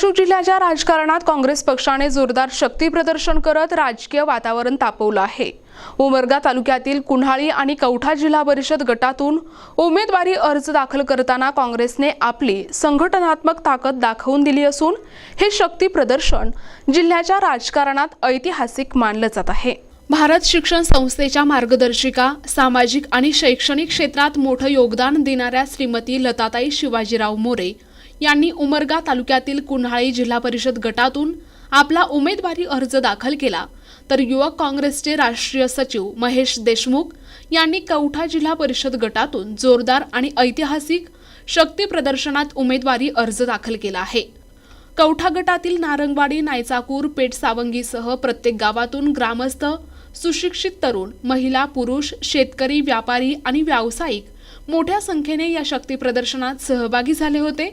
धाराशिव जिल्ह्याच्या राजकारणात काँग्रेस पक्षाने जोरदार शक्ती प्रदर्शन करत राजकीय वातावरण तापवलं आहे. उमरगा तालुक्यातील कुन्हाळी आणि कवठा जिल्हा परिषद गटातून उमेदवारी अर्ज दाखल करताना काँग्रेसने आपली संघटनात्मक ताकद दाखवून दिली असून हे शक्ती प्रदर्शन जिल्ह्याच्या राजकारणात ऐतिहासिक मानलं जात आहे. भारत शिक्षण संस्थेच्या मार्गदर्शिका सामाजिक आणि शैक्षणिक क्षेत्रात मोठं योगदान देणाऱ्या श्रीमती लताताई शिवाजीराव मोरे यांनी उमरगा तालुक्यातील कुन्हाळी जिल्हा परिषद गटातून आपला उमेदवारी अर्ज दाखल केला. तर युवक काँग्रेसचे राष्ट्रीय सचिव महेश देशमुख यांनी कवठा जिल्हा परिषद गटातून जोरदार आणि ऐतिहासिक शक्ती प्रदर्शनात उमेदवारी अर्ज दाखल केला आहे. कवठा गटातील नारंगवाडी नायचाकूर पेठ सावंगीसह प्रत्येक गावातून ग्रामस्थ सुशिक्षित तरुण महिला पुरुष शेतकरी व्यापारी आणि व्यावसायिक मोठ्या संख्येने या शक्ती प्रदर्शनात सहभागी झाले होते.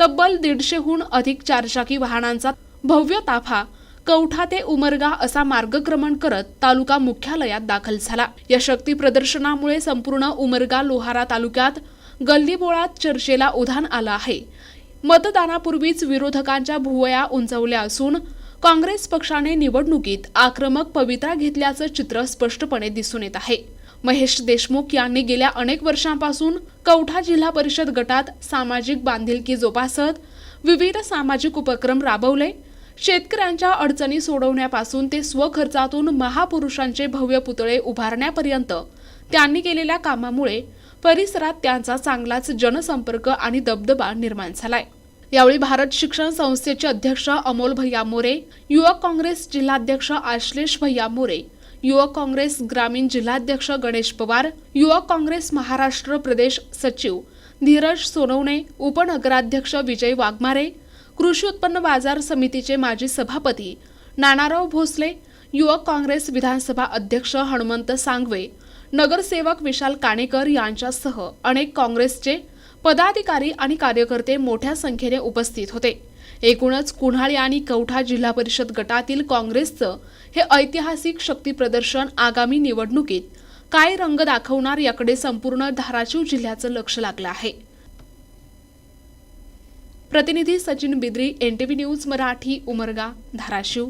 तब्बल दीडशेहून अधिक चारचाकी वाहनांचा भव्य ताफा कवठा ते उमरगा असा मार्गक्रमण करत तालुका मुख्यालयात दाखल झाला. या शक्ती प्रदर्शनामुळे संपूर्ण उमरगा लोहारा तालुक्यात गल्लीबोळात चर्चेला उधाण आलं आहे. मतदानापूर्वीच विरोधकांच्या भुवया उंचवल्या असून काँग्रेस पक्षाने निवडणुकीत आक्रमक पवित्रा घेतल्याचं चित्र स्पष्टपणे दिसून येत आहे. महेश देशमुख यांनी गेल्या अनेक वर्षांपासून कवठा जिल्हा परिषद गटात सामाजिक बांधिलकी जोपासत विविध सामाजिक उपक्रम राबवले. शेतकऱ्यांच्या अडचणी सोडवण्यापासून ते स्वखर्चातून महापुरुषांचे भव्य पुतळे उभारण्यापर्यंत त्यांनी केलेल्या कामामुळे परिसरात त्यांचा चांगलाच जनसंपर्क आणि दबदबा निर्माण झालाय. यावेळी भारत शिक्षण संस्थेचे अध्यक्ष अमोल भैया मोरे युवक काँग्रेस जिल्हाध्यक्ष आश्लेष भैया मोरे युवक काँग्रेस ग्रामीण जिल्हाध्यक्ष गणेश पवार युवक काँग्रेस महाराष्ट्र प्रदेश सचिव धीरज सोनवणे उपनगराध्यक्ष विजय वाघमारे कृषी उत्पन्न बाजार समितीचे माजी सभापती नानाराव भोसले युवक काँग्रेस विधानसभा अध्यक्ष हनुमंत सांगवे नगरसेवक विशाल काणेकर यांच्यासह अनेक काँग्रेसचे पदाधिकारी आणि कार्यकर्ते मोठ्या संख्येने उपस्थित होते. एकूणच कुन्हाळी आणि कवठा जिल्हा परिषद गटातील काँग्रेसचं हे ऐतिहासिक शक्ती प्रदर्शन आगामी निवडणुकीत काय रंग दाखवणार याकडे संपूर्ण धाराशिव जिल्ह्याचं लक्ष लागलं आहे. प्रतिनिधी सचिन बिद्री एनटीव्ही न्यूज मराठी उमरगा धाराशिव.